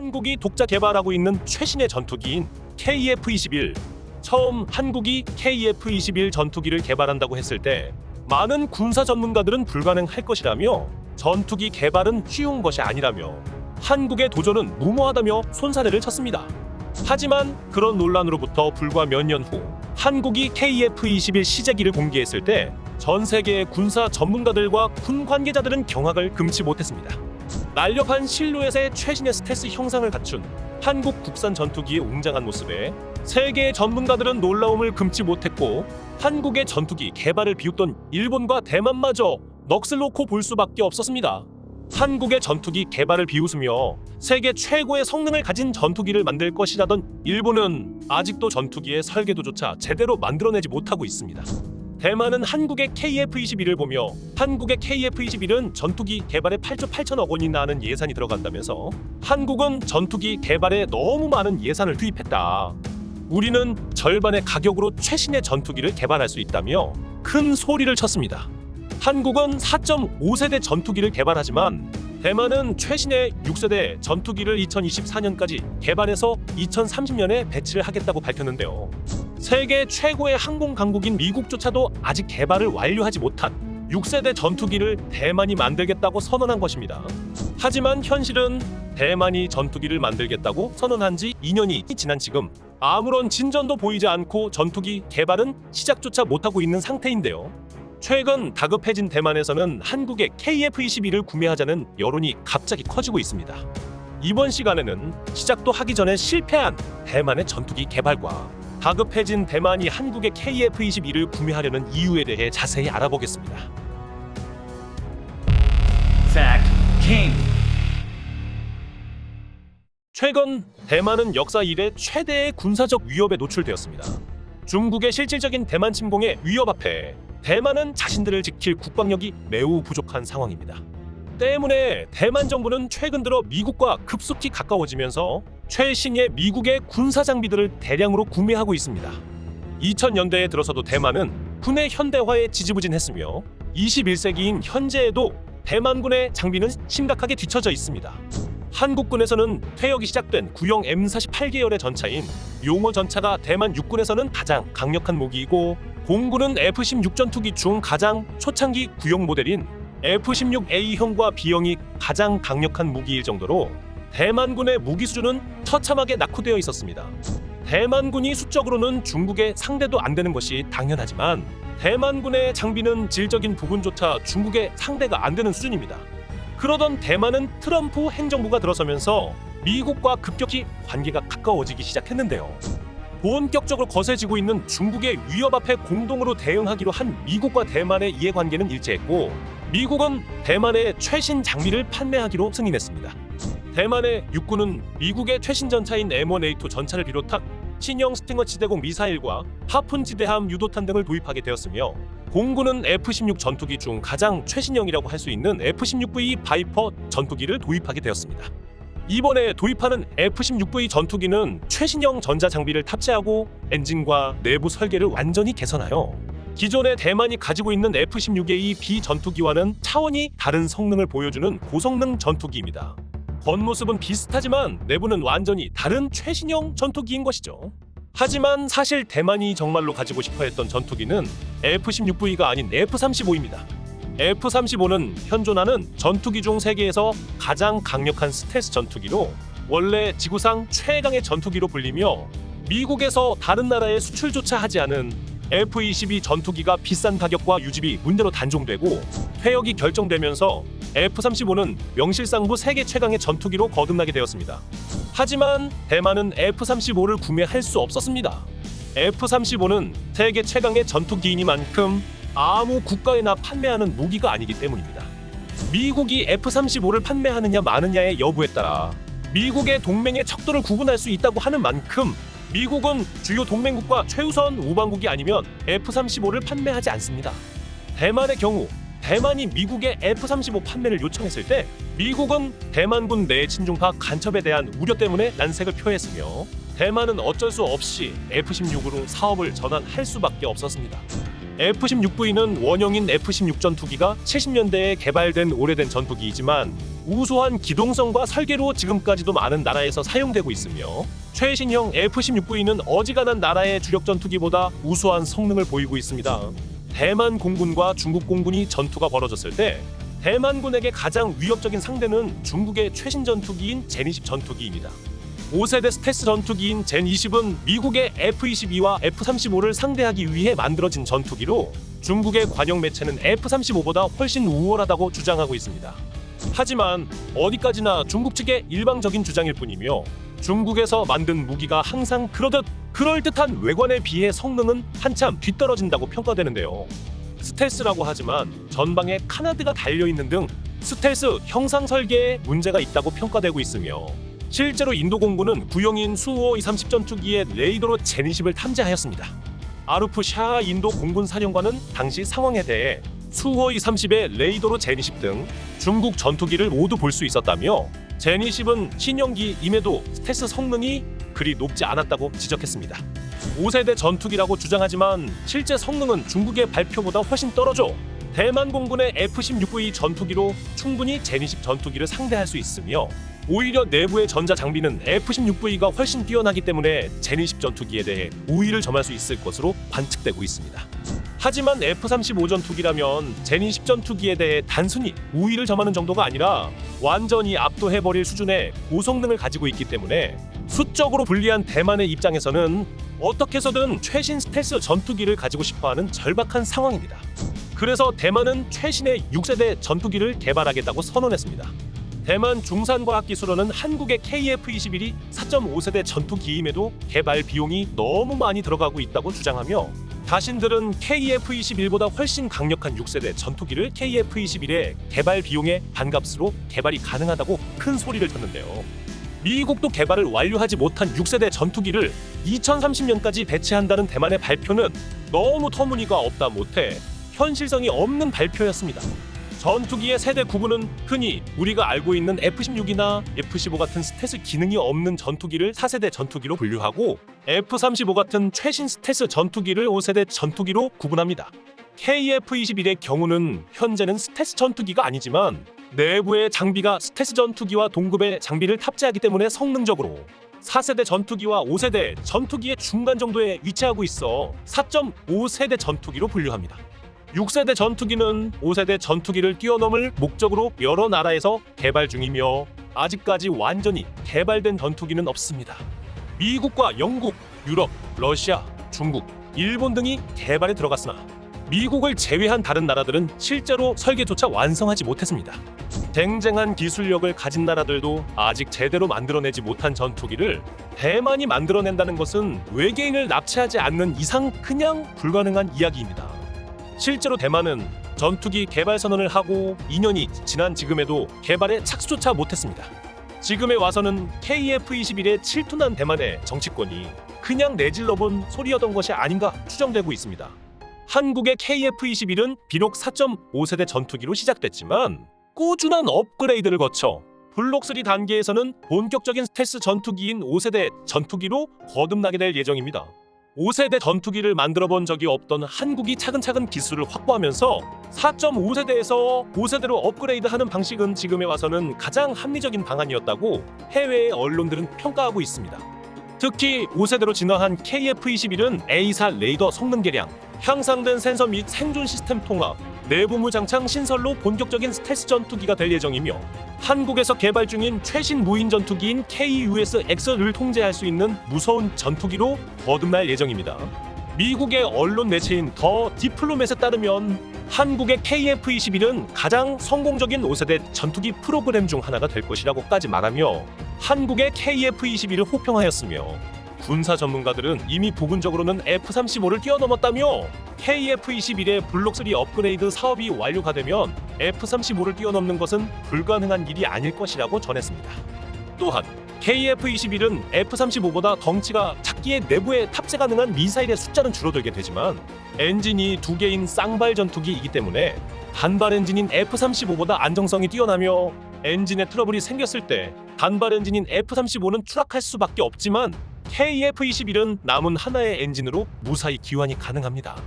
한국이 독자 개발하고 있는 최신의 전투기인 KF-21. 처음 한국이 KF-21 전투기를 개발한다고 했을 때 많은 군사 전문가들은 불가능할 것이라며 전투기 개발은 쉬운 것이 아니라며 한국의 도전은 무모하다며 손사래를 쳤습니다. 하지만 그런 논란으로부터 불과 몇 년 후 한국이 KF-21 시제기를 공개했을 때 전 세계의 군사 전문가들과 군 관계자들은 경악을 금치 못했습니다. 날렵한 실루엣의 최신의 스텔스 형상을 갖춘 한국 국산 전투기의 웅장한 모습에 세계의 전문가들은 놀라움을 금치 못했고 한국의 전투기 개발을 비웃던 일본과 대만마저 넋을 놓고 볼 수밖에 없었습니다. 한국의 전투기 개발을 비웃으며 세계 최고의 성능을 가진 전투기를 만들 것이라던 일본은 아직도 전투기의 설계도조차 제대로 만들어내지 못하고 있습니다. 대만은 한국의 KF-21을 보며 한국의 KF-21은 전투기 개발에 8조 8천억 원이나 하는 예산이 들어간다면서 한국은 전투기 개발에 너무 많은 예산을 투입했다. 우리는 절반의 가격으로 최신의 전투기를 개발할 수 있다며 큰 소리를 쳤습니다. 한국은 4.5세대 전투기를 개발하지만 대만은 최신의 6세대 전투기를 2024년까지 개발해서 2030년에 배치를 하겠다고 밝혔는데요. 세계 최고의 항공 강국인 미국조차도 아직 개발을 완료하지 못한 6세대 전투기를 대만이 만들겠다고 선언한 것입니다. 하지만 현실은 대만이 전투기를 만들겠다고 선언한 지 2년이 지난 지금 아무런 진전도 보이지 않고 전투기 개발은 시작조차 못하고 있는 상태인데요. 최근 다급해진 대만에서는 한국의 KF-21을 구매하자는 여론이 갑자기 커지고 있습니다. 이번 시간에는 시작도 하기 전에 실패한 대만의 전투기 개발과 다급해진 대만이 한국의 KF-21을 구매하려는 이유에 대해 자세히 알아보겠습니다. Fact King. 최근 대만은 역사 이래 최대의 군사적 위협에 노출되었습니다. 중국의 실질적인 대만 침공의 위협 앞에 대만은 자신들을 지킬 국방력이 매우 부족한 상황입니다. 때문에 대만 정부는 최근 들어 미국과 급속히 가까워지면서 최신의 미국의 군사 장비들을 대량으로 구매하고 있습니다. 2000년대에 들어서도 대만은 군의 현대화에 지지부진했으며 21세기인 현재에도 대만군의 장비는 심각하게 뒤처져 있습니다. 한국군에서는 퇴역이 시작된 구형 M48 계열의 전차인 용호 전차가 대만 육군에서는 가장 강력한 무기이고 공군은 F-16 전투기 중 가장 초창기 구형 모델인 F-16A형과 B형이 가장 강력한 무기일 정도로 대만군의 무기 수준은 처참하게 낙후되어 있었습니다. 대만군이 수적으로는 중국의 상대도 안 되는 것이 당연하지만 대만군의 장비는 질적인 부분조차 중국의 상대가 안 되는 수준입니다. 그러던 대만은 트럼프 행정부가 들어서면서 미국과 급격히 관계가 가까워지기 시작했는데요. 본격적으로 거세지고 있는 중국의 위협 앞에 공동으로 대응하기로 한 미국과 대만의 이해관계는 일치했고 미국은 대만의 최신 장비를 판매하기로 승인했습니다. 대만의 육군은 미국의 최신 전차인 M1A2 전차를 비롯한 신형 스팅어 지대공 미사일과 하푼 지대함 유도탄 등을 도입하게 되었으며 공군은 F-16 전투기 중 가장 최신형이라고 할 수 있는 F-16V 바이퍼 전투기를 도입하게 되었습니다. 이번에 도입하는 F-16V 전투기는 최신형 전자 장비를 탑재하고 엔진과 내부 설계를 완전히 개선하여 기존의 대만이 가지고 있는 F-16A B 전투기와는 차원이 다른 성능을 보여주는 고성능 전투기입니다. 겉모습은 비슷하지만 내부는 완전히 다른 최신형 전투기인 것이죠. 하지만 사실 대만이 정말로 가지고 싶어 했던 전투기는 F-16V가 아닌 F-35입니다. F-35는 현존하는 전투기 중 세계에서 가장 강력한 스텔스 전투기로 원래 지구상 최강의 전투기로 불리며 미국에서 다른 나라에 수출조차 하지 않은 F-22 전투기가 비싼 가격과 유지비 문제로 단종되고 퇴역이 결정되면서 F-35는 명실상부 세계 최강의 전투기로 거듭나게 되었습니다. 하지만 대만은 F-35를 구매할 수 없었습니다. F-35는 세계 최강의 전투기이니만큼 아무 국가에나 판매하는 무기가 아니기 때문입니다. 미국이 F-35를 판매하느냐 마느냐의 여부에 따라 미국의 동맹의 척도를 구분할 수 있다고 하는 만큼 미국은 주요 동맹국과 최우선 우방국이 아니면 F-35를 판매하지 않습니다. 대만의 경우 대만이 미국의 F-35 판매를 요청했을 때 미국은 대만군 내 친중파 간첩에 대한 우려 때문에 난색을 표했으며 대만은 어쩔 수 없이 F-16으로 사업을 전환할 수밖에 없었습니다. F-16V는 원형인 F-16 전투기가 70년대에 개발된 오래된 전투기이지만 우수한 기동성과 설계로 지금까지도 많은 나라에서 사용되고 있으며 최신형 F-16V는 어지간한 나라의 주력 전투기보다 우수한 성능을 보이고 있습니다. 대만 공군과 중국 공군이 전투가 벌어졌을 때 대만군에게 가장 위협적인 상대는 중국의 최신 전투기인 제니10 전투기입니다. 5세대 스텔스 전투기인 젠20은 미국의 F-22와 F-35를 상대하기 위해 만들어진 전투기로 중국의 관영 매체는 F-35보다 훨씬 우월하다고 주장하고 있습니다. 하지만 어디까지나 중국 측의 일방적인 주장일 뿐이며 중국에서 만든 무기가 항상 그러듯 그럴듯한 외관에 비해 성능은 한참 뒤떨어진다고 평가되는데요. 스텔스라고 하지만 전방에 카나드가 달려있는 등 스텔스 형상 설계에 문제가 있다고 평가되고 있으며 실제로 인도 공군은 구형인 수호 230 전투기의 레이더로 제니십을 탐지하였습니다. 아루프 샤 인도 공군 사령관은 당시 상황에 대해 수호 230의 레이더로 제니십 등 중국 전투기를 모두 볼 수 있었다며 제니십은 신형기임에도 스텔스 성능이 그리 높지 않았다고 지적했습니다. 5세대 전투기라고 주장하지만 실제 성능은 중국의 발표보다 훨씬 떨어져 대만 공군의 F-16V 전투기로 충분히 제니십 전투기를 상대할 수 있으며 오히려 내부의 전자 장비는 F-16V가 훨씬 뛰어나기 때문에 제니10 전투기에 대해 우위를 점할 수 있을 것으로 관측되고 있습니다. 하지만 F-35 전투기라면 제니10 전투기에 대해 단순히 우위를 점하는 정도가 아니라 완전히 압도해버릴 수준의 고성능을 가지고 있기 때문에 수적으로 불리한 대만의 입장에서는 어떻게 해서든 최신 스텔스 전투기를 가지고 싶어하는 절박한 상황입니다. 그래서 대만은 최신의 6세대 전투기를 개발하겠다고 선언했습니다. 대만 중산과학기술원은 한국의 KF-21이 4.5세대 전투기임에도 개발 비용이 너무 많이 들어가고 있다고 주장하며 자신들은 KF-21보다 훨씬 강력한 6세대 전투기를 KF-21의 개발 비용의 반값으로 개발이 가능하다고 큰 소리를 쳤는데요. 미국도 개발을 완료하지 못한 6세대 전투기를 2030년까지 배치한다는 대만의 발표는 너무 터무니가 없다 못해 현실성이 없는 발표였습니다. 전투기의 세대 구분은 흔히 우리가 알고 있는 F-16이나 F-15 같은 스텔스 기능이 없는 전투기를 4세대 전투기로 분류하고 F-35 같은 최신 스텔스 전투기를 5세대 전투기로 구분합니다. KF-21의 경우는 현재는 스텔스 전투기가 아니지만 내부의 장비가 스텔스 전투기와 동급의 장비를 탑재하기 때문에 성능적으로 4세대 전투기와 5세대 전투기의 중간 정도에 위치하고 있어 4.5세대 전투기로 분류합니다. 6세대 전투기는 5세대 전투기를 뛰어넘을 목적으로 여러 나라에서 개발 중이며 아직까지 완전히 개발된 전투기는 없습니다. 미국과 영국, 유럽, 러시아, 중국, 일본 등이 개발에 들어갔으나 미국을 제외한 다른 나라들은 실제로 설계조차 완성하지 못했습니다. 쟁쟁한 기술력을 가진 나라들도 아직 제대로 만들어내지 못한 전투기를 대만이 만들어낸다는 것은 외계인을 납치하지 않는 이상 그냥 불가능한 이야기입니다. 실제로 대만은 전투기 개발 선언을 하고 2년이 지난 지금에도 개발에 착수조차 못했습니다. 지금에 와서는 KF-21에 질투난 대만의 정치권이 그냥 내질러본 소리였던 것이 아닌가 추정되고 있습니다. 한국의 KF-21은 비록 4.5세대 전투기로 시작됐지만 꾸준한 업그레이드를 거쳐 블록3 단계에서는 본격적인 스텔스 전투기인 5세대 전투기로 거듭나게 될 예정입니다. 5세대 전투기를 만들어 본 적이 없던 한국이 차근차근 기술을 확보하면서 4.5세대에서 5세대로 업그레이드하는 방식은 지금에 와서는 가장 합리적인 방안이었다고 해외의 언론들은 평가하고 있습니다. 특히 5세대로 진화한 KF-21은 A사 레이더 성능 개량, 향상된 센서 및 생존 시스템 통합, 내부무 장창 신설로 본격적인 스텔스 전투기가 될 예정이며 한국에서 개발 중인 최신 무인 전투기인 KUS-X를 통제할 수 있는 무서운 전투기로 거듭날 예정입니다. 미국의 언론 매체인 더 디플로맷에 따르면 한국의 KF-21은 가장 성공적인 5세대 전투기 프로그램 중 하나가 될 것이라고까지 말하며 한국의 KF-21을 호평하였으며 군사 전문가들은 이미 부분적으로는 F-35를 뛰어넘었다며 KF-21의 블록3 업그레이드 사업이 완료가 되면 F-35를 뛰어넘는 것은 불가능한 일이 아닐 것이라고 전했습니다. 또한 KF-21은 F-35보다 덩치가 작기에 내부에 탑재 가능한 미사일의 숫자는 줄어들게 되지만 엔진이 두 개인 쌍발 전투기이기 때문에 단발 엔진인 F-35보다 안정성이 뛰어나며 엔진에 트러블이 생겼을 때 단발 엔진인 F-35는 추락할 수밖에 없지만 KF-21은 남은 하나의 엔진으로 무사히 기환이 가능합니다.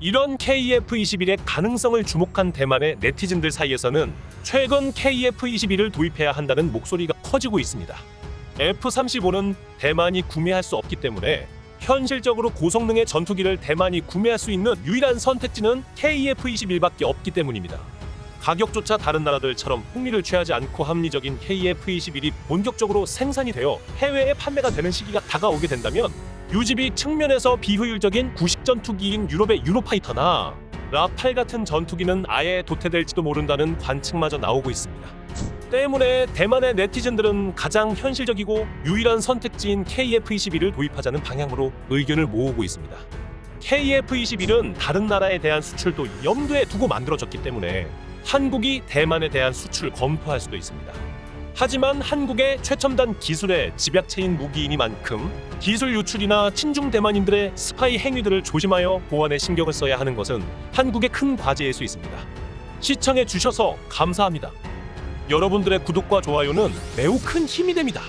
이런 KF-21의 가능성을 주목한 대만의 네티즌들 사이에서는 최근 KF-21을 도입해야 한다는 목소리가 커지고 있습니다. F-35는 대만이 구매할 수 없기 때문에 현실적으로 고성능의 전투기를 대만이 구매할 수 있는 유일한 선택지는 KF-21밖에 없기 때문입니다. 가격조차 다른 나라들처럼 풍리를 취하지 않고 합리적인 KF-21이 본격적으로 생산이 되어 해외에 판매가 되는 시기가 다가오게 된다면 유지비 측면에서 비효율적인 구식 전투기인 유럽의 유로파이터나 라팔 같은 전투기는 아예 도태될지도 모른다는 관측마저 나오고 있습니다. 때문에 대만의 네티즌들은 가장 현실적이고 유일한 선택지인 KF-21을 도입하자는 방향으로 의견을 모으고 있습니다. KF-21은 다른 나라에 대한 수출도 염두에 두고 만들어졌기 때문에 한국이 대만에 대한 수출을 검토할 수도 있습니다. 하지만 한국의 최첨단 기술의 집약체인 무기이니만큼 기술 유출이나 친중 대만인들의 스파이 행위들을 조심하여 보안에 신경을 써야 하는 것은 한국의 큰 과제일 수 있습니다. 시청해 주셔서 감사합니다. 여러분들의 구독과 좋아요는 매우 큰 힘이 됩니다.